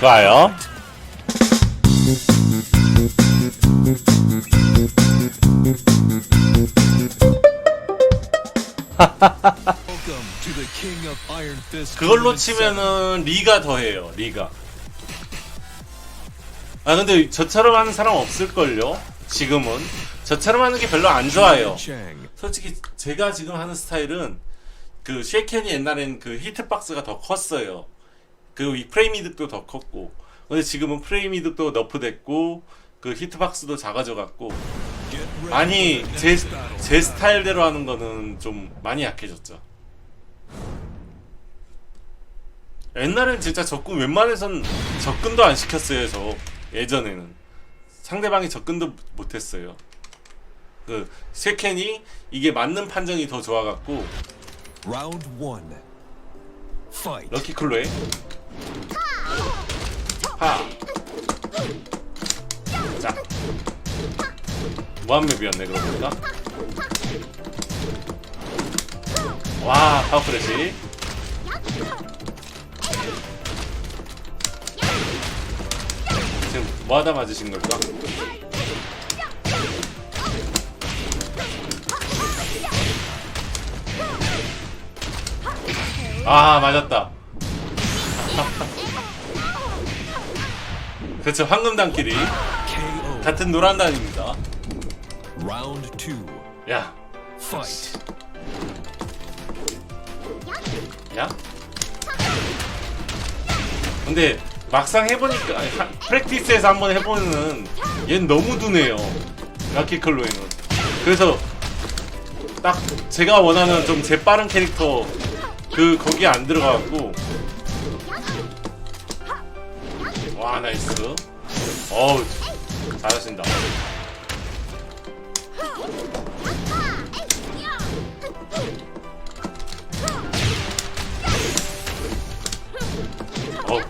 좋아요. 그걸로. 치면은 리가 더해요. 리가. 아 근데 저처럼 하는 사람 없을걸요? 지금은 저처럼 하는 게 별로 안 좋아요. 솔직히 제가 지금 하는 스타일은 그 쉐이켄이 옛날엔 그 히트박스가 더 컸어요. 이 프레임 이득도 더 컸고. 근데 지금은 프레임 이득도 너프됐고 그 히트박스도 ready 많이 제. 제 스타일대로 하는 거는 좀 많이 약해졌죠. 옛날엔 진짜 접근 웬만해선 접근도 안 시켰어요. 저 예전에는 상대방이 접근도 못했어요. 그 세켄이 이게 맞는 판정이 더 좋아갖고 one. Fight. 럭키 클로에 하. 자. 무한맵이었네 그러고 보니까. 와 파워프레시. 지금 뭐하다 맞으신 걸까? 아 맞았다. 그렇죠 황금단끼리 KO. 같은 노란단입니다. 야. 야. 근데 막상 해보니까 아니, 하- 프랙티스에서 한번 해보면은 얘는 너무 둔해요. 라키클로에는. 그래서 딱 제가 원하는 좀 재빠른 캐릭터 그 거기에 안 들어가갖고 와 나이스. 어우 잘하신다. 어.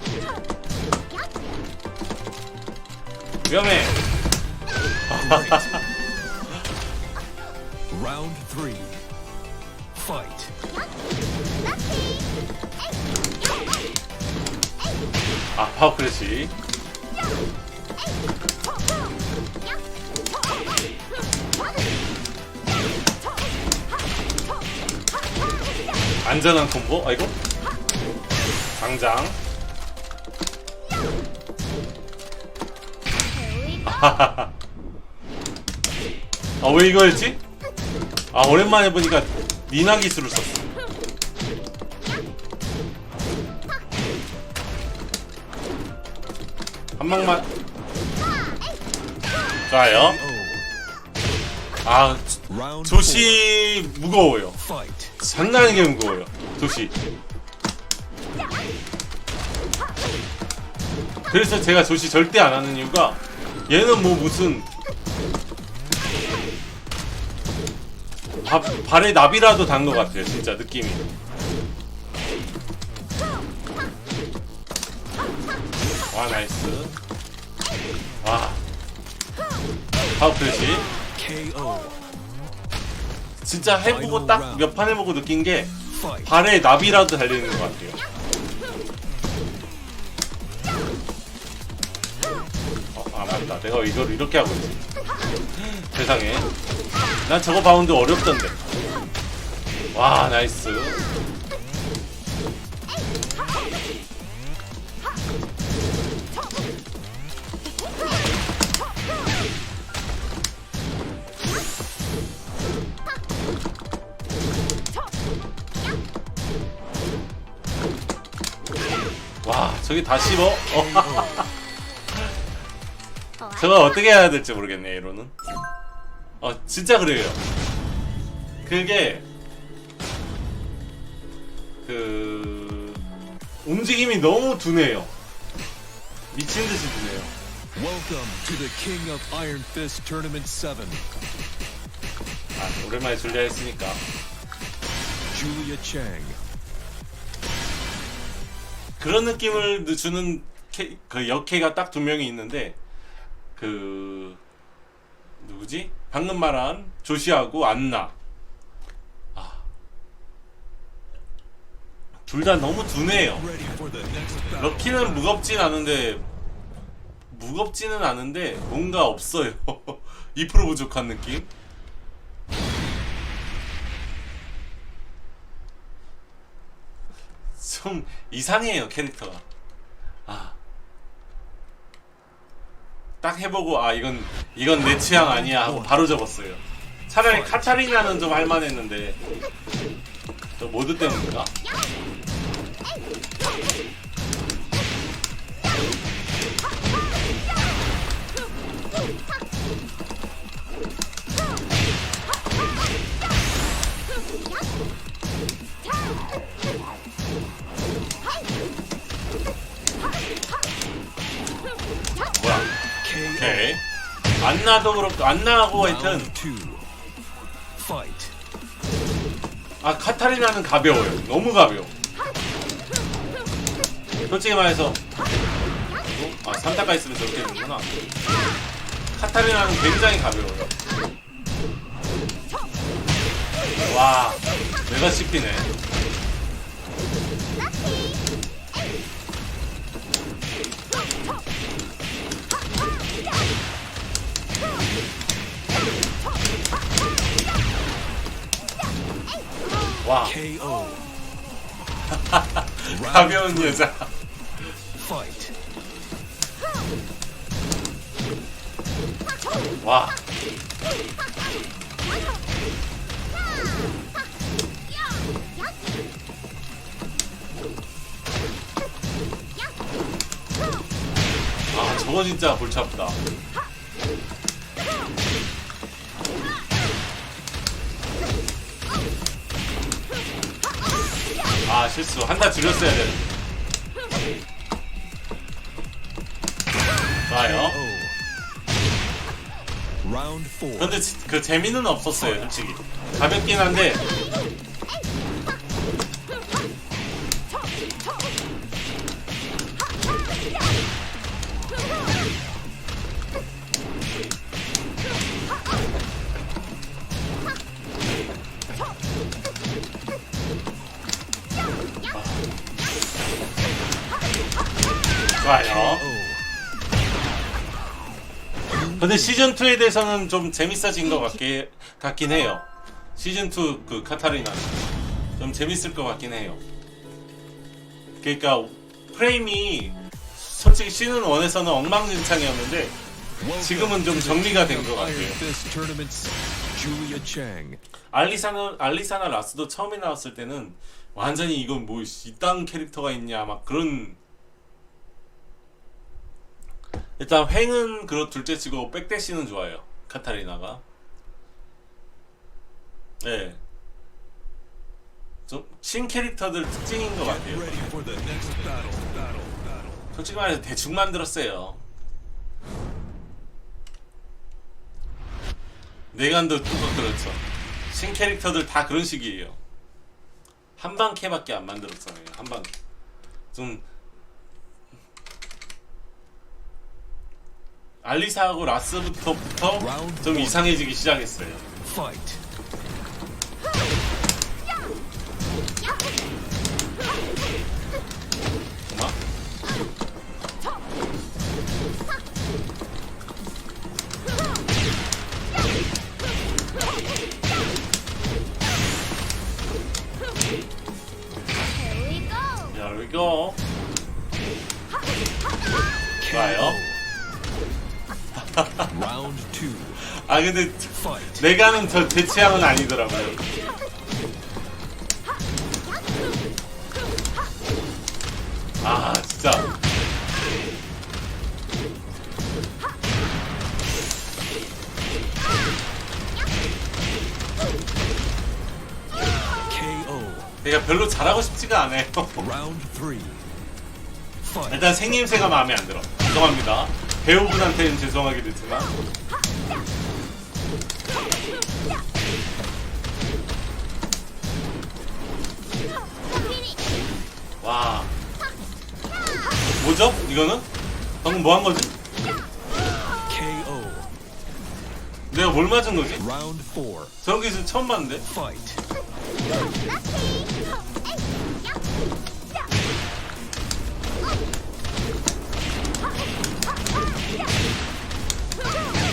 위험해. Round three. Fight. 아 파워 크래시. 안전한 콤보. 아이고. 당장. 아왜 이거 했지? 아 오랜만에 보니까 니나 기술을 썼어. 한 방만. 좋아요. 아 조시 무거워요. four. Fight. 장난 아니게 무거워요. 조시. 그래서 제가 조시 절대 안 하는 이유가 얘는 뭐 무슨 바, 발에 나비라도 단 것 같아요. 진짜 느낌이. 와 나이스. 와. 파워. KO. 진짜 해보고 딱 몇 판 해보고 느낀 게. 발에 나비라도 달리는 것 같아요. 어, 아 맞다. 내가 이걸 이렇게 하고 있지. 세상에. 난 저거 바운드 어렵던데. 와 나이스. 저기 다 씹어. 어. 저거 어떻게 해야 될지 모르겠네 이로는. 어 진짜 그래요. 그게 그 움직임이 너무 둔해요. 미친 듯이 둔해요. Welcome to the King of Iron Fist Tournament 7. 아 오랜만에 줄리아 했으니까. Julia Chang. 그런 느낌을 주는 캐, 그 역캐가 딱 두 명이 있는데 그 누구지? 방금 말한 조시하고 안나. 아. 둘 다 너무 둔해요. 럭키는 무겁진 않은데 무겁지는 않은데 뭔가 없어요. 2% 부족한 느낌. 좀 이상해요 캐릭터가. 아. 딱 해보고 아 이건 이건 내 취향 아니야 하고 바로 접었어요. 차라리 카타리나는 좀 할만했는데 저 모드 때문인가? 나도 그렇고 안 나고 하여튼. 아 카타리나는 가벼워요. 너무 가벼워. 솔직히 말해서 어? 아 3타가 있으면 저렇게 되는구나. 카타리나는 굉장히 가벼워요. 와 내가 씹히네. 와. 가벼운 여자. 와 아 저거 진짜 골치 아프다. 실수 한타 줄였어야 돼. 좋아요. 근데 지- 그 재미는 없었어요 솔직히 가볍긴 한데 근데 시즌 2에 대해서는 좀 재밌어진 것 같게 같긴 해요. 시즌 2 그 카타리나 좀 재밌을 것 같긴 해요. 그러니까 프레임이 솔직히 시즌 1에서는 엉망진창이었는데 지금은 좀 정리가 된 것 같아요. 알리사는 알리사나 라스도 처음에 나왔을 때는 완전히 이건 뭐 이딴 캐릭터가 있냐 막 그런 일단 횡은 그렇 둘째치고 백대시는 좋아요. 카타리나가. 네. 좀 신 캐릭터들 특징인 것 같아요. 솔직히 말해서 대충 만들었어요. 내관도 뚜껑 그렇죠. 신 캐릭터들 다 그런 식이에요. 한방 캐밖에 안 만들었잖아요 한방. 좀 알리사하고 라스부터부터 좀 이상해지기 시작했어요 아 근데 Fight. 내가는 저 제 취향은 아니더라고요 아 진짜. 내가 별로 잘하고 싶지가 않아요. 일단 생김새가 마음에 안 들어 죄송합니다 배우분한테는 죄송하게 됐지만 와. 뭐죠? 이거는? 방금 뭐 한 거지? 내가 뭘 맞은 거지? 저런 기술 처음 봤는데?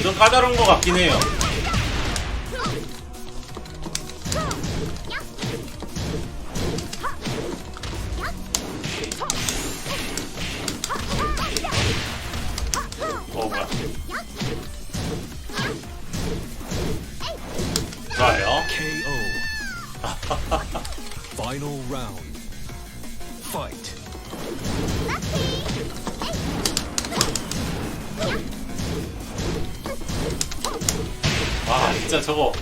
좀 까다로운 것 같긴 해요. 진짜 저거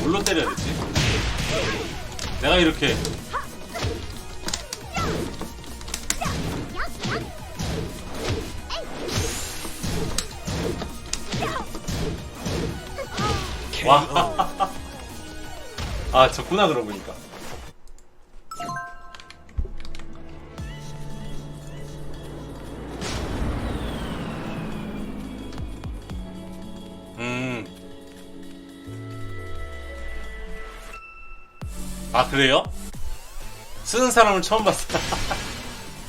뭘로 때려야 되지? 내가 이렇게. 와. 아 졌구나 그러고 보니까. 아 그래요? 쓰는 사람을 처음 봤어.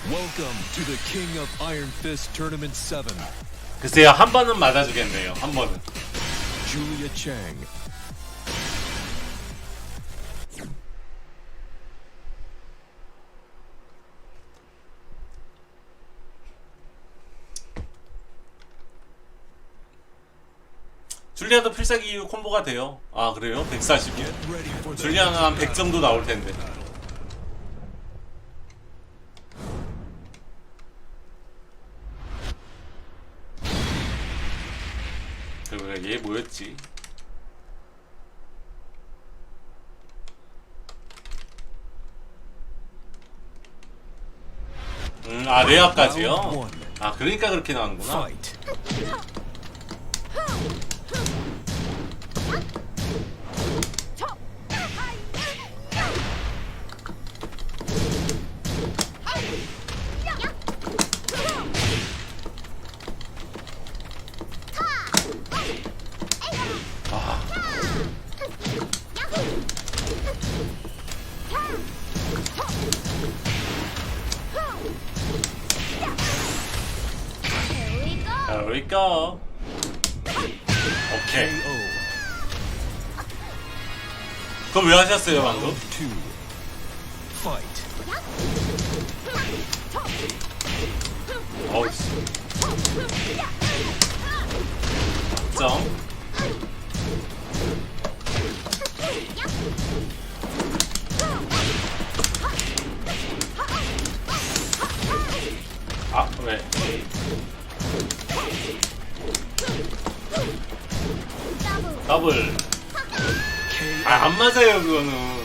Welcome to the King of Iron Fist Tournament 7, 글쎄요 한 번은 맞아주겠네요. 한 번은. Julia Chang. 줄리아도 필살기 이후 콤보가 돼요. 아 그래요? 140이요? Ready for the 줄리아는 한 100 정도 나올 텐데. 그리고 얘 뭐였지? 음, 아 레아까지요? 아 그러니까 그렇게 나오는구나. Go. There. 오케이. 그럼 왜 하셨어요 방금? 어우 씨. 점. 더블. 아 안 맞아요 그거는.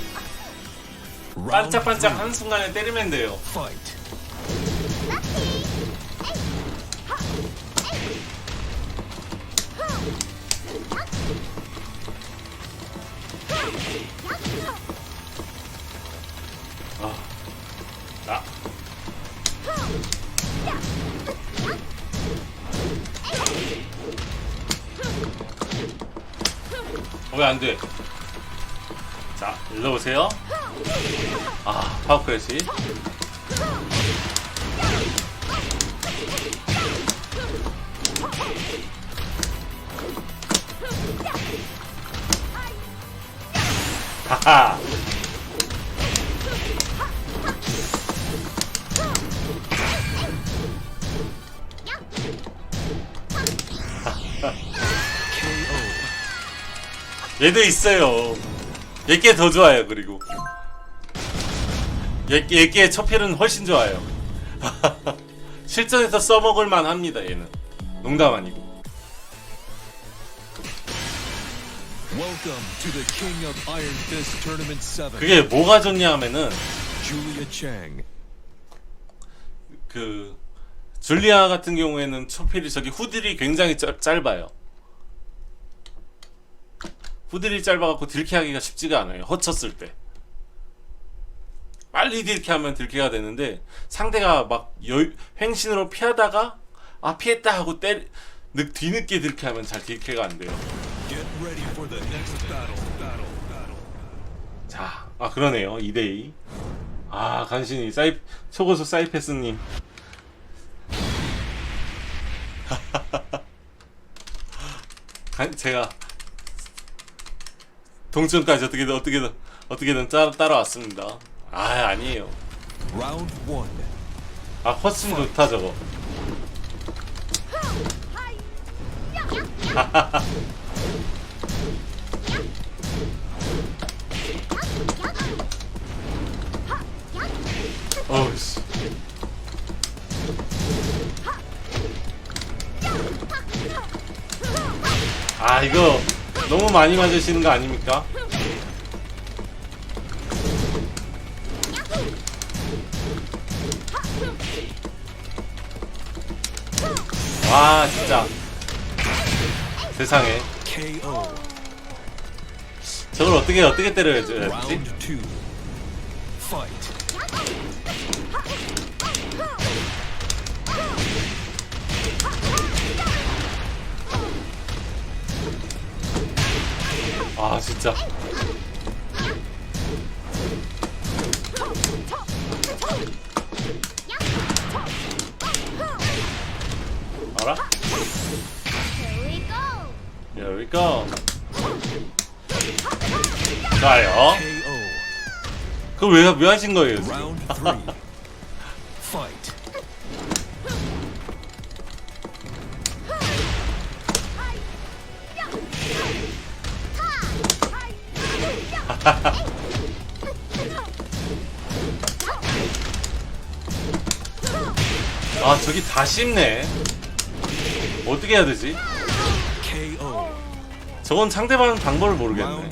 반짝반짝 three. 한 순간에 때리면 돼요. 왜 안 돼? 자, 일로 오세요. 아, 파워 크래시. 하하. 얘도 있어요. 얘께 더 좋아요. 그리고 얘 얘께 첫필은 훨씬 좋아요. 실전에서 써먹을 만 합니다. 얘는 농담 아니고. Welcome to the King of Iron Fist Tournament 7, 그게 뭐가 좋냐 하면은. 그 줄리아 같은 경우에는 초필이 저기 후딜이 굉장히 짧, 짧아요. 후딜이 짧아갖고 딜캐하기가 쉽지가 않아요. 허쳤을 때. 빨리 딜캐하면 딜캐가 되는데 상대가 막 여, 횡신으로 피하다가 아 피했다 하고 때 늦, 뒤늦게 딜캐하면 잘 딜캐가 안 돼요. 자, 아 그러네요. 2대2. 아 간신히 사이 초고수 사이패스님. 가- 제가 동점까지 어떻게든 어떻게든 어떻게든 따라 따라왔습니다. 아 아니에요. 아 퍼슨 좋다 저거. 어우씨. 아 이거 너무 많이 맞으시는 거 아닙니까? 와 진짜. 세상에. 저걸 어떻게 어떻게 때려야지 아 진짜 알아? Here we go. Here we go 좋아요 KO. 그걸 왜, 왜 하신 거예요? Round. Fight. 아 저기 다 씹네. 어떻게 해야 되지? 저건 상대방 방법을 모르겠네.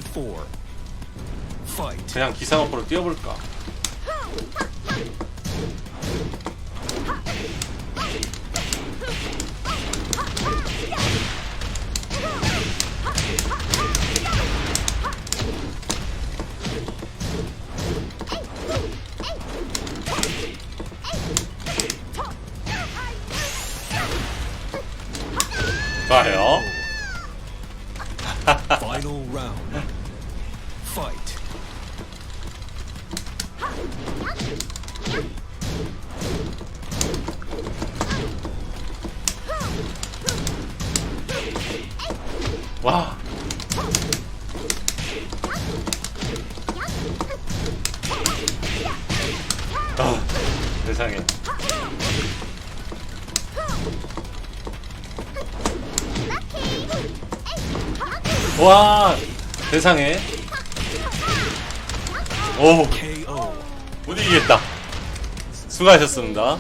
그냥 기상업으로 뛰어볼까 아, 세상에. 와 세상에. 오못 KO. 이기겠다. 수고하셨습니다.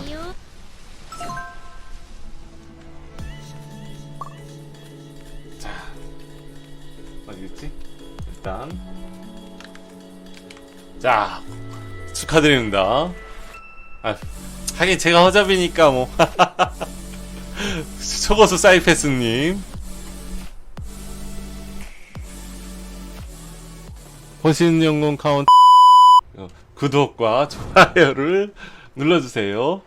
자 어디겠지? 일단. 자 축하드립니다 아 하긴 제가 허접이니까 뭐. 초고수 사이패스님. 호신영웅 카운트. 구독과 좋아요를 눌러주세요